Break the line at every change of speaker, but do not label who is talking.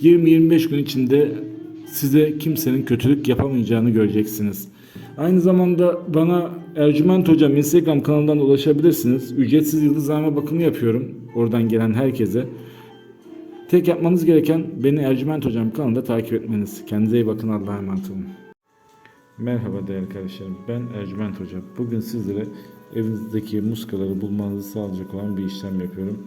20-25 gün içinde size kimsenin kötülük yapamayacağını göreceksiniz. Aynı zamanda bana Ercüment Hocam Instagram kanalından ulaşabilirsiniz. Ücretsiz yıldızlama bakımı yapıyorum. Oradan gelen herkese. Tek yapmanız gereken beni Ercüment Hocam kanalında takip etmeniz. Kendinize iyi bakın. Allah'a emanet olun. Merhaba değerli kardeşlerim. Ben Ercüment Hoca. Bugün sizlere evinizdeki muskaları bulmanızı sağlayacak olan bir işlem yapıyorum.